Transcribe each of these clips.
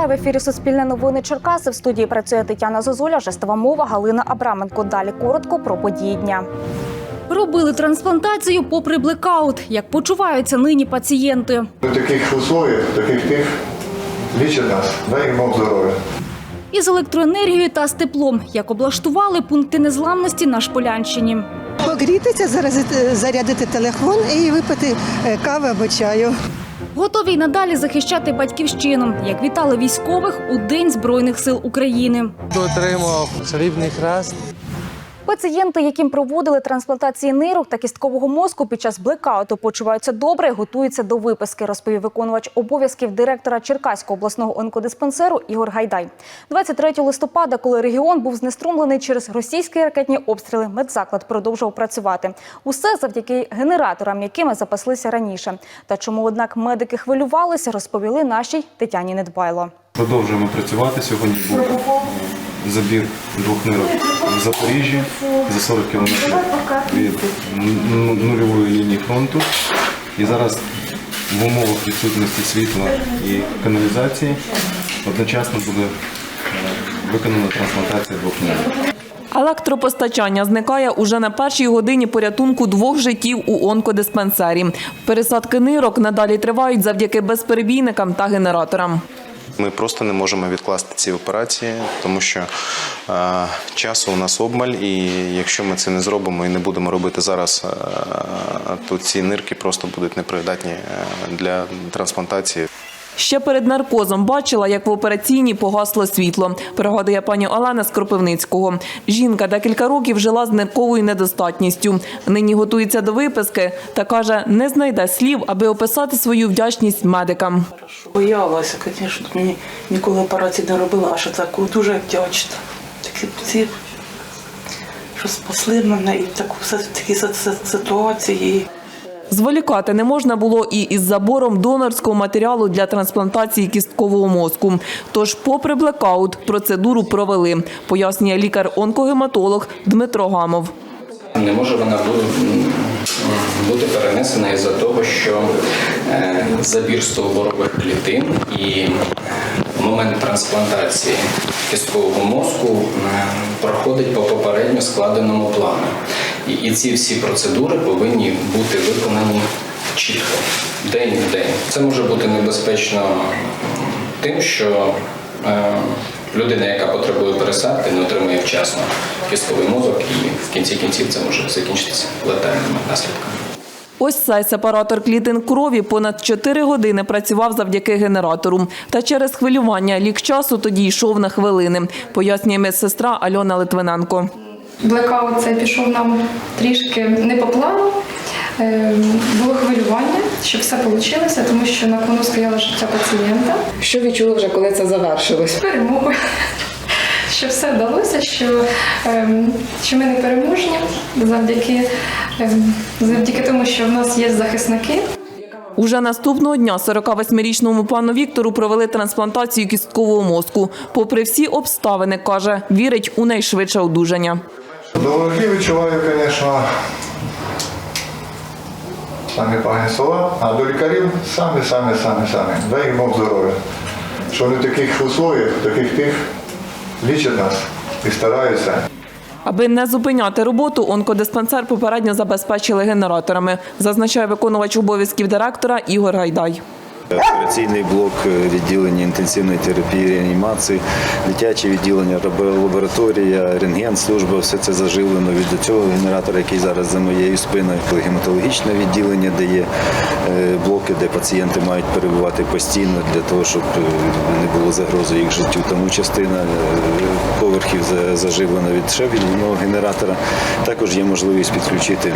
Вітаю в ефірі Суспільне новини Черкаси. В студії працює Тетяна Зозуля, жестова мова Галина Абраменко. Далі коротко про події дня. Робили трансплантацію попри блекаут. Як почуваються нині пацієнти? В таких условиях, таких тих лічать нас, дай Бог здоров'я. Із електроенергією та з теплом. Як облаштували пункти незламності на Шполянщині. Погрітися, зарядити телефон і випити е, кави або чаю. Готові й надалі захищати батьківщину, як вітали військових у День Збройних сил України. Отримав срібний хрест. Пацієнти, яким проводили трансплантації нирок та кісткового мозку під час блекауту, почуваються добре готуються до виписки, розповів виконувач обов'язків директора Черкаського обласного онкодиспансеру Ігор Гайдай. 23 листопада, коли регіон був знеструмлений через російські ракетні обстріли, медзаклад продовжував працювати. Усе завдяки генераторам, якими запаслися раніше. Та чому, однак, медики хвилювалися, розповіли нашій Тетяні Недбайло. Продовжуємо працювати. Сьогодні забір двох нирок в Запоріжжі за 40 кілометрів від ну- нульової лінії фронту. І зараз в умовах відсутності світла і каналізації одночасно буде е, виконана трансплантація двох нирок. Електропостачання зникає уже на першій годині порятунку двох життів у онкодиспансері. Пересадки нирок надалі тривають завдяки безперебійникам та генераторам. Ми просто не можемо відкласти ці операції, тому що е, часу у нас обмаль, і якщо ми це не зробимо і не будемо робити зараз, е, то ці нирки просто будуть непридатні е, для трансплантації. Ще перед наркозом бачила, як в операційній погасло світло. Пригадує пані Олена з Кропивницького. Жінка декілька років жила з нирковою недостатністю. Нині готується до виписки та каже, не знайде слів, аби описати свою вдячність медикам. Боялася, звісно, мені ніколи операції не робила, а що так дуже вдячна. Такі що спасли мене і таку си- ситуації. Зволікати не можна було і із забором донорського матеріалу для трансплантації кісткового мозку. Тож, попри блекаут, процедуру провели, пояснює лікар-онкогематолог Дмитро Гамов. Не може вона бу- бути перенесена із-за того, що е, забір стовбурових клітин і момент трансплантації кісткового мозку проходить по попередньо складеному плану. І, і ці всі процедури повинні бути виконані чітко, день в день. Це може бути небезпечно тим, що е, людина, яка потребує пересадки, не отримує вчасно кістковий мозок, і в кінці кінців це може закінчитися летальними наслідками. Ось цей сепаратор клітин крові понад 4 години працював завдяки генератору. Та через хвилювання лік часу тоді йшов на хвилини, пояснює медсестра Альона Литвиненко. Блекаут це пішов нам трішки не по плану. Е, Було хвилювання, щоб все вийшло, тому що на кону стояло життя пацієнта. Що відчули вже, коли це завершилось? Перемоги. Що все вдалося, що, ем, що ми не переможні завдяки, ем, завдяки тому, що в нас є захисники. Уже наступного дня 48-річному пану Віктору провели трансплантацію кісткового мозку. Попри всі обставини, каже, вірить у найшвидше одужання. До ворогів відчуваю, звісно, самі погані слова, а до лікарів самі, самі, самі, самі. Дай їм Бог здоров'я. Що вони в таких условиях, в таких тих лічать нас і стараються. Аби не зупиняти роботу, онкодиспансер попередньо забезпечили генераторами, зазначає виконувач обов'язків директора Ігор Гайдай. Операційний блок е, відділення інтенсивної терапії, реанімації, дитяче відділення, лабораторія, рентген, служба, все це заживлено від цього генератора, який зараз за моєю спиною. Гематологічне відділення, де є блоки, де пацієнти мають перебувати постійно для того, щоб е, не було загрози їх життю. Тому частина е, поверхів заживлена від ще генератора. Також є можливість підключити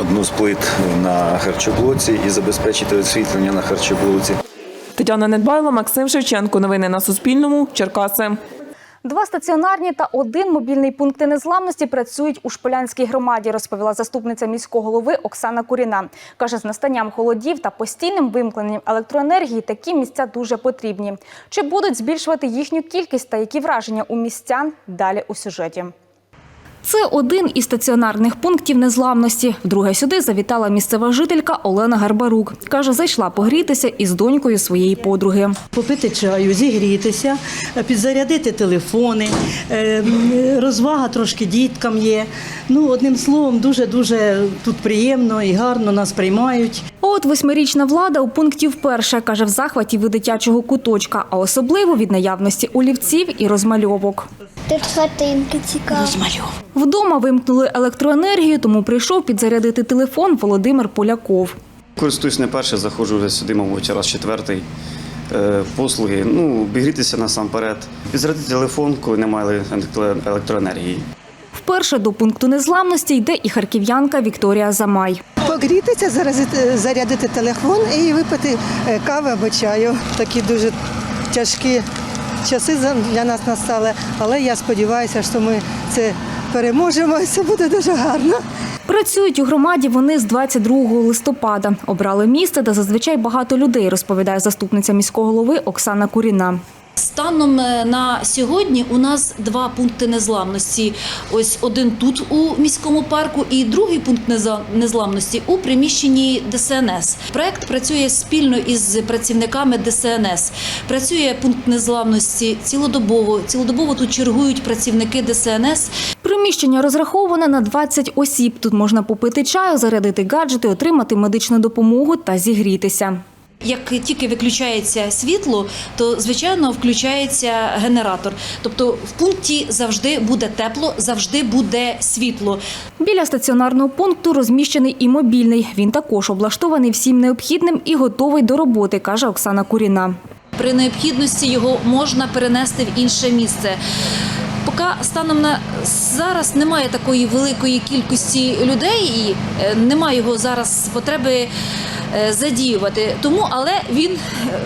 одну з плит на харчоблоці і забезпечити освітлення на харчоблоці. Тетяна Недбайло, Максим Шевченко. Новини на Суспільному. Черкаси. Два стаціонарні та один мобільний пункти незламності працюють у Шполянській громаді, розповіла заступниця міського голови Оксана Куріна. Каже, з настанням холодів та постійним вимкненням електроенергії такі місця дуже потрібні. Чи будуть збільшувати їхню кількість та які враження у містян? Далі у сюжеті. Це один із стаціонарних пунктів незламності. Вдруге сюди завітала місцева жителька Олена Гарбарук. Каже, зайшла погрітися із донькою своєї подруги. Попити чаю, зігрітися, підзарядити телефони, е, розвага трошки діткам є. Ну, одним словом, дуже-дуже тут приємно і гарно нас приймають. А От восьмирічна влада у пункті вперше каже в захваті від дитячого куточка, а особливо від наявності олівців і розмальовок. Тут хатинки цікаві. Вдома вимкнули електроенергію, тому прийшов підзарядити телефон Володимир Поляков. Користуюсь не перше, заходжу вже сюди, мабуть, раз четвертий. Е, Послуги, ну, обігрітися насамперед, підзарядити телефон, коли немає електро- електроенергії. Вперше до пункту незламності йде і харків'янка Вікторія Замай. Погрітися, заразити- зарядити телефон і випити е, кави або чаю. Такі дуже тяжкі часи для нас настали, але я сподіваюся, що ми це переможемо і це буде дуже гарно. Працюють у громаді вони з 22 листопада. Обрали місце, де зазвичай багато людей, розповідає заступниця міського голови Оксана Куріна. Станом е, на сьогодні у нас два пункти незламності. Ось один тут у міському парку, і другий пункт незламності у приміщенні ДСНС. Проект працює спільно із працівниками ДСНС. Працює пункт незламності цілодобово. Цілодобово тут чергують працівники ДСНС. Приміщення розраховане на 20 осіб. Тут можна попити чаю, зарядити гаджети, отримати медичну допомогу та зігрітися. Як тільки виключається світло, то звичайно включається генератор. Тобто в пункті завжди буде тепло, завжди буде світло. Біля стаціонарного пункту розміщений і мобільний. Він також облаштований всім необхідним і готовий до роботи, каже Оксана Куріна. При необхідності його можна перенести в інше місце. Станом на зараз немає такої великої кількості людей і е, немає його зараз потреби е, задіювати. Тому, але він е,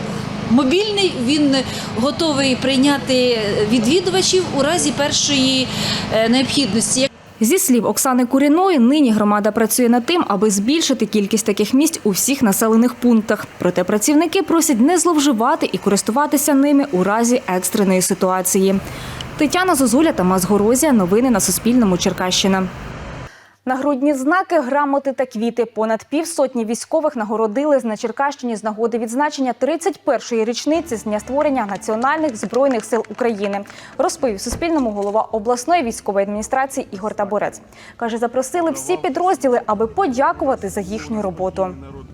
мобільний, він готовий прийняти відвідувачів у разі першої необхідності. Зі слів Оксани Куріної, нині громада працює над тим, аби збільшити кількість таких місць у всіх населених пунктах. Проте працівники просять не зловживати і користуватися ними у разі екстреної ситуації. Тетяна Зозуля та Горозія. Новини на Суспільному. Черкащина. Нагрудні знаки, грамоти та квіти. Понад півсотні військових нагородили на Черкащині з нагоди відзначення 31-ї річниці з дня створення Національних збройних сил України. Розповів Суспільному голова обласної військової адміністрації Ігор Таборець. Каже, запросили всі підрозділи, аби подякувати за їхню роботу.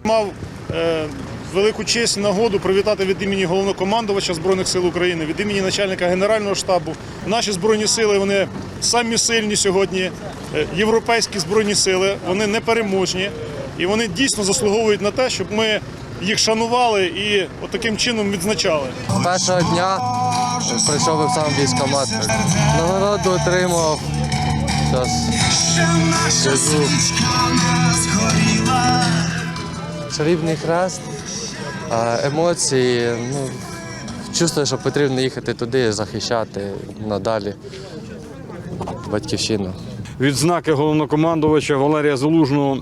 Мав е, велику честь нагоду привітати від імені головнокомандувача Збройних сил України, від імені начальника Генерального штабу. Наші збройні сили вони самі сильні сьогодні. е, Європейські збройні сили, вони непереможні і вони дійсно заслуговують на те, щоб ми їх шанували і таким чином відзначали. Першого дня прийшов сам військкомат. Нагороду отримав. Зараз. Срібний хрест, а емоції. Ну, чувствую, що потрібно їхати туди, захищати надалі батьківщину. Відзнаки головнокомандувача Валерія Залужного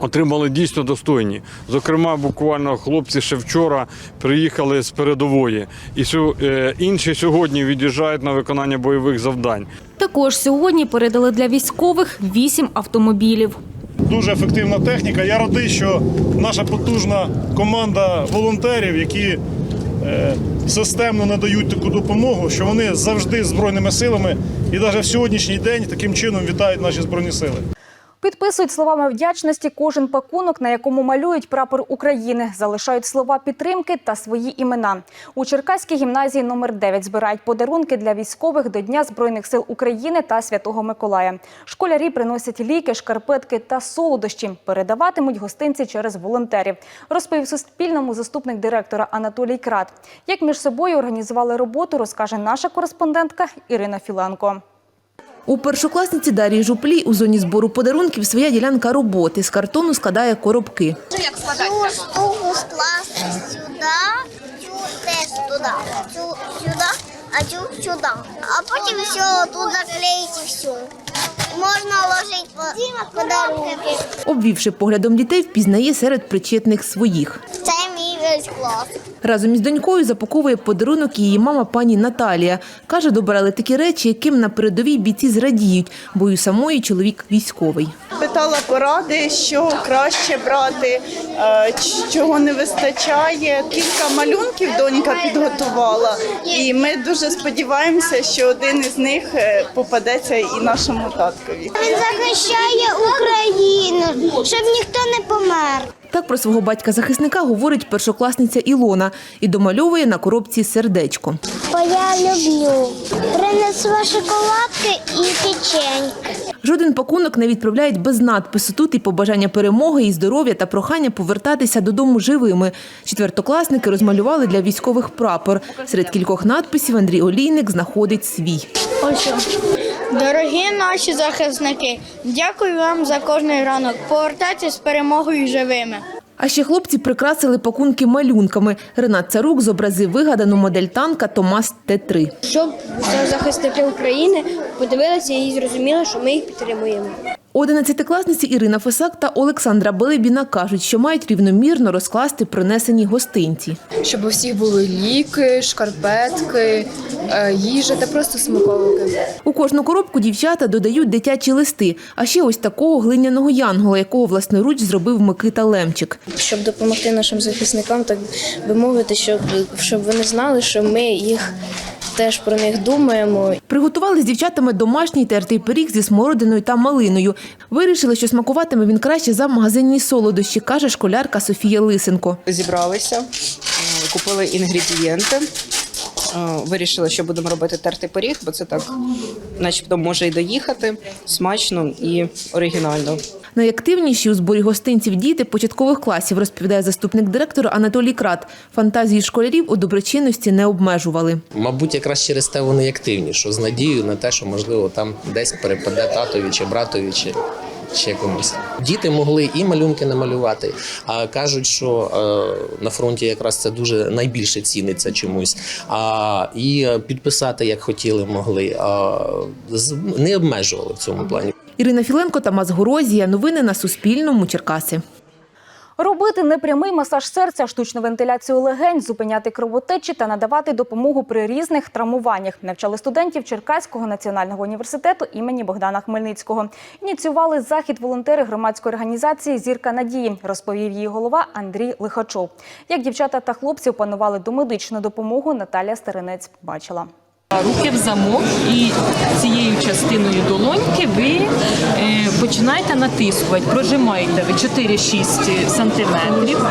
отримали дійсно достойні. Зокрема, буквально хлопці ще вчора приїхали з передової, і е, інші сьогодні від'їжджають на виконання бойових завдань. Також сьогодні передали для військових вісім автомобілів. Дуже ефективна техніка. Я радий, що наша потужна команда волонтерів, які е, системно надають таку допомогу, що вони завжди збройними силами і навіть в сьогоднішній день таким чином вітають наші збройні сили. Підписують словами вдячності кожен пакунок, на якому малюють прапор України, залишають слова підтримки та свої імена. У Черкаській гімназії номер 9 збирають подарунки для військових до Дня Збройних сил України та Святого Миколая. Школярі приносять ліки, шкарпетки та солодощі. Передаватимуть гостинці через волонтерів. Розповів Суспільному заступник директора Анатолій Крат. Як між собою організували роботу, розкаже наша кореспондентка Ірина Філенко. У першокласниці Дарії Жуплі у зоні збору подарунків своя ділянка роботи. З картону складає коробки. Цю штуку скласти сюди, цю теж туди, цю сюди, а цю сюди. А потім все тут заклеїти все. Можна ложити подарунки. Обвівши поглядом дітей, впізнає серед причетних своїх. Це мій весь клас. Разом із донькою запаковує подарунок її мама пані Наталія. Каже, добирали такі речі, яким на передовій бійці зрадіють, бо й у самої чоловік військовий. Питала поради, що краще брати, е, чого не вистачає. Кілька малюнків донька підготувала, і ми дуже сподіваємося, що один із них е, попадеться і нашому таткові. Він захищає Україну, щоб ніхто не помер. Так про свого батька-захисника говорить першокласниця Ілона і домальовує на коробці сердечко. Бо я люблю. Принесла шоколадки і печеньки. Жоден пакунок не відправляють без надпису. Тут і побажання перемоги, і здоров'я та прохання повертатися додому живими. Четвертокласники розмалювали для військових прапор. Серед кількох надписів Андрій Олійник знаходить свій. Ось. Дорогі наші захисники, дякую вам за кожний ранок. Повертайтесь з перемогою живими. А ще хлопці прикрасили пакунки малюнками. Ренат Царук зобразив вигадану модель танка Томас Т-3. Щоб захисники України подивилися і зрозуміли, що ми їх підтримуємо. Одинадцятикласниці Ірина Фесак та Олександра Белебіна кажуть, що мають рівномірно розкласти принесені гостинці. щоб у всіх були ліки, шкарпетки, е, їжа та просто смаколики. У кожну коробку дівчата додають дитячі листи, а ще ось такого глиняного янгола, якого власноруч зробив Микита Лемчик. щоб допомогти нашим захисникам, так би мовити, щоб, щоб вони знали, що ми їх теж про них думаємо. Приготували з дівчатами домашній тертий пиріг зі смородиною та малиною. Вирішили, що смакуватиме він краще за магазинні солодощі, каже школярка Софія Лисенко. Зібралися, купили інгредієнти. е, Вирішили, що будемо робити тертий пиріг, бо це так, начебто, може і доїхати смачно і оригінально. Найактивніші у зборі гостинців діти початкових класів, розповідає заступник директора Анатолій Крат. Фантазії школярів у доброчинності не обмежували. Мабуть, якраз через те вони активні, що з надією на те, що можливо там десь перепаде татові чи братові, чи ще комусь. Діти могли і малюнки намалювати, а кажуть, що е, на фронті якраз це дуже найбільше ціниться чомусь. А і е, підписати як хотіли, могли. А, не обмежували в цьому плані. Ірина Філенко, Тамас Горозія. Новини на Суспільному. Черкаси. Робити непрямий масаж серця, штучну вентиляцію легень, зупиняти кровотечі та надавати допомогу при різних травмуваннях. Навчали студентів Черкаського національного університету імені Богдана Хмельницького. Ініціювали захід волонтери громадської організації Зірка надії, розповів її голова Андрій Лихачов. Як дівчата та хлопці опанували домедичну допомогу, Наталія Старинець бачила. Руки в замок і цією частиною долоньки ви е, починаєте натискувати, прожимаєте ви 4-6 сантиметрів.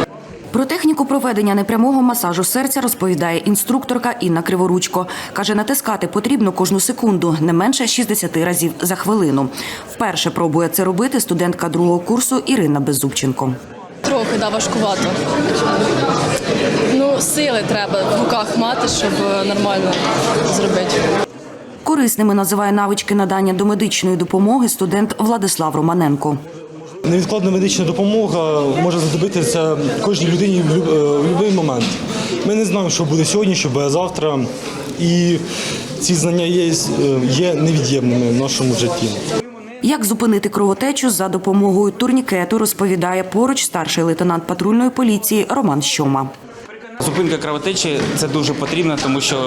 Про техніку проведення непрямого масажу серця розповідає інструкторка Інна Криворучко. Каже, натискати потрібно кожну секунду, не менше 60 разів за хвилину. Вперше пробує це робити студентка другого курсу Ірина Беззубченко. Трохи важкувато. Ну, сили треба в руках мати, щоб нормально зробити. Корисними називає навички надання домедичної допомоги студент Владислав Романенко. Невідкладна медична допомога може знадобитися кожній людині в люб- е, будь-який момент. Ми не знаємо, що буде сьогодні, що буде завтра. І ці знання є, е, є невід'ємними в нашому житті. Як зупинити кровотечу за допомогою турнікету, розповідає поруч старший лейтенант патрульної поліції Роман Щома. Зупинка кровотечі це дуже потрібно, тому що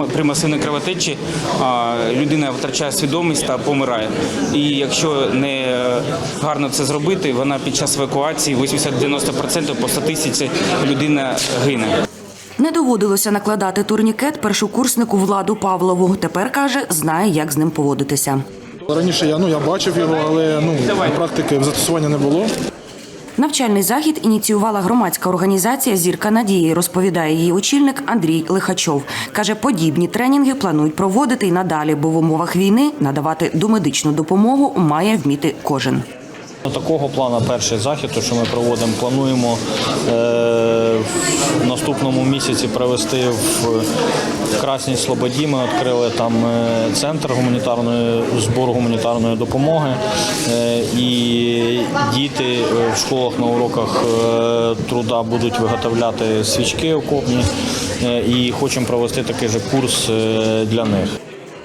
е, при масивній кровотечі е, людина втрачає свідомість та помирає. І якщо не е, гарно це зробити, вона під час евакуації 80-90% по статистиці людина гине. Не доводилося накладати турнікет першокурснику Владу Павлову. Тепер каже, знає, як з ним поводитися. Раніше я ну я бачив його, але ну практики застосування не було. Навчальний захід ініціювала громадська організація Зірка надії, розповідає її очільник Андрій Лихачов. Каже, подібні тренінги планують проводити й надалі, бо в умовах війни надавати домедичну допомогу має вміти кожен. Такого плану перший захід, що ми проводимо, плануємо е, в наступному місяці провести в, Красній Слободі. Ми відкрили там е, центр гуманітарної збору гуманітарної допомоги. Е, і діти в школах на уроках труда будуть виготовляти свічки окопні. І хочемо провести такий же курс для них.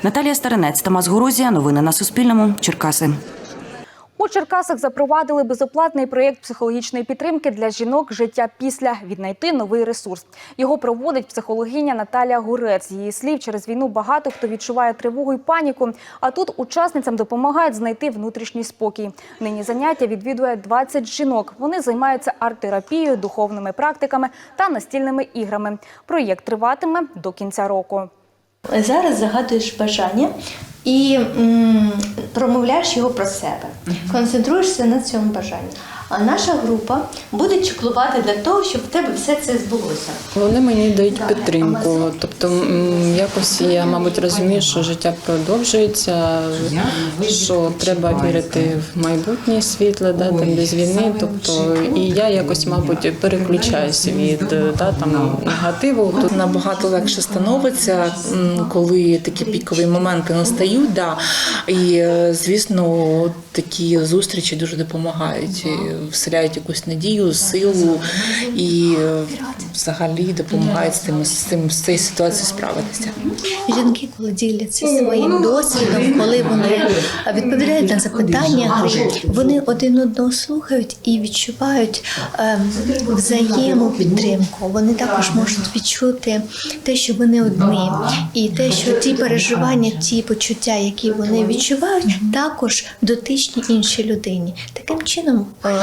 Наталія Старинець, Тамас Горозія. Новини на Суспільному. Черкаси. У Черкасах запровадили безоплатний проєкт психологічної підтримки для жінок життя після віднайти новий ресурс. Його проводить психологиня Наталія Гурець. Її слів через війну багато хто відчуває тривогу і паніку. А тут учасницям допомагають знайти внутрішній спокій. Нині заняття відвідує 20 жінок. Вони займаються арт-терапією, духовними практиками та настільними іграми. Проєкт триватиме до кінця року. Зараз загадуєш бажання і м, промовляєш його про себе. Концентруєшся на цьому бажанні. А наша група буде чеклувати для того, щоб в тебе все це збулося. Вони мені дають підтримку. Тобто, якось я, мабуть, розумію, що життя продовжується, що треба вірити в майбутнє світле, да, там без війни. Тобто, і я якось, мабуть, переключаюся від да, там, негативу. Тут набагато легше становиться, коли такі пікові моменти настають. Да. І, е, звісно, такі зустрічі дуже допомагають, і вселяють якусь надію, силу і е, взагалі допомагають з тим, з цим з цією ситуацією справитися. Жінки, коли діляться своїм досвідом, коли вони відповідають на запитання, вони один одного слухають і відчувають ем, взаємопідтримку. Вони також можуть відчути те, що вони одні, і те, що ті переживання, ті почуття, які вони відчувають, також дотичні іншій людині. Таким чином е,